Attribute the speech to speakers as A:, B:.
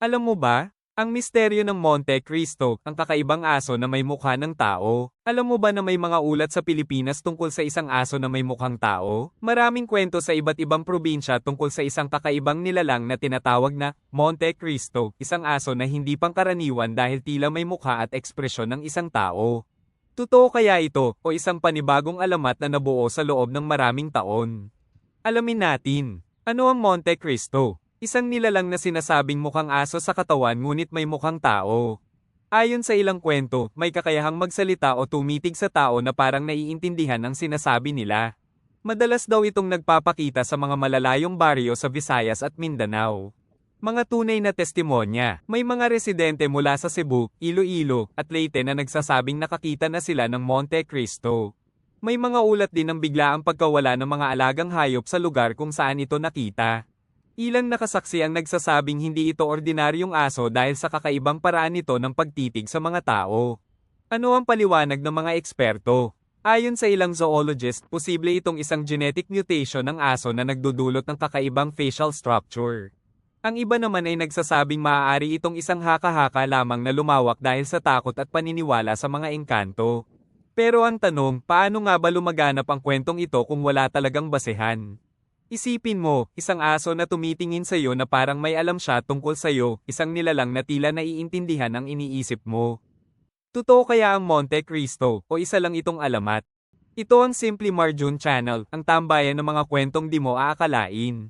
A: Alam mo ba? Ang misteryo ng Monte Cristo, ang kakaibang aso na may mukha ng tao. Alam mo ba na may mga ulat sa Pilipinas tungkol sa isang aso na may mukhang tao? Maraming kwento sa iba't ibang probinsya tungkol sa isang kakaibang nilalang na tinatawag na Monte Cristo, isang aso na hindi pangkaraniwan dahil tila may mukha at ekspresyon ng isang tao. Totoo kaya ito o isang panibagong alamat na nabuo sa loob ng maraming taon? Alamin natin, ano ang Monte Cristo? Isang nilalang na sinasabing mukhang aso sa katawan ngunit may mukhang tao. Ayon sa ilang kwento, may kakayahang magsalita o tumitig sa tao na parang naiintindihan ang sinasabi nila. Madalas daw itong nagpapakita sa mga malalayong baryo sa Visayas at Mindanao. Mga tunay na testimonya, may mga residente mula sa Cebu, Iloilo, at Leyte na nagsasabing nakakita na sila ng Monte Cristo. May mga ulat din ng biglaang pagkawala ng mga alagang hayop sa lugar kung saan ito nakita. Ilang nakasaksi ang nagsasabing hindi ito ordinaryong aso dahil sa kakaibang paraan nito ng pagtitig sa mga tao. Ano ang paliwanag ng mga eksperto? Ayon sa ilang zoologist, posible itong isang genetic mutation ng aso na nagdudulot ng kakaibang facial structure. Ang iba naman ay nagsasabing maaari itong isang haka-haka lamang na lumawak dahil sa takot at paniniwala sa mga engkanto. Pero ang tanong, paano nga ba lumaganap ang kwentong ito kung wala talagang basehan? Isipin mo, isang aso na tumitingin sa iyo na parang may alam siya tungkol sa iyo, isang nilalang na tila naiintindihan ang iniisip mo. Totoo kaya ang Monte Cristo, o isa lang itong alamat? Ito ang Simply Marjun Channel, ang tambayan ng mga kwentong di mo aakalain.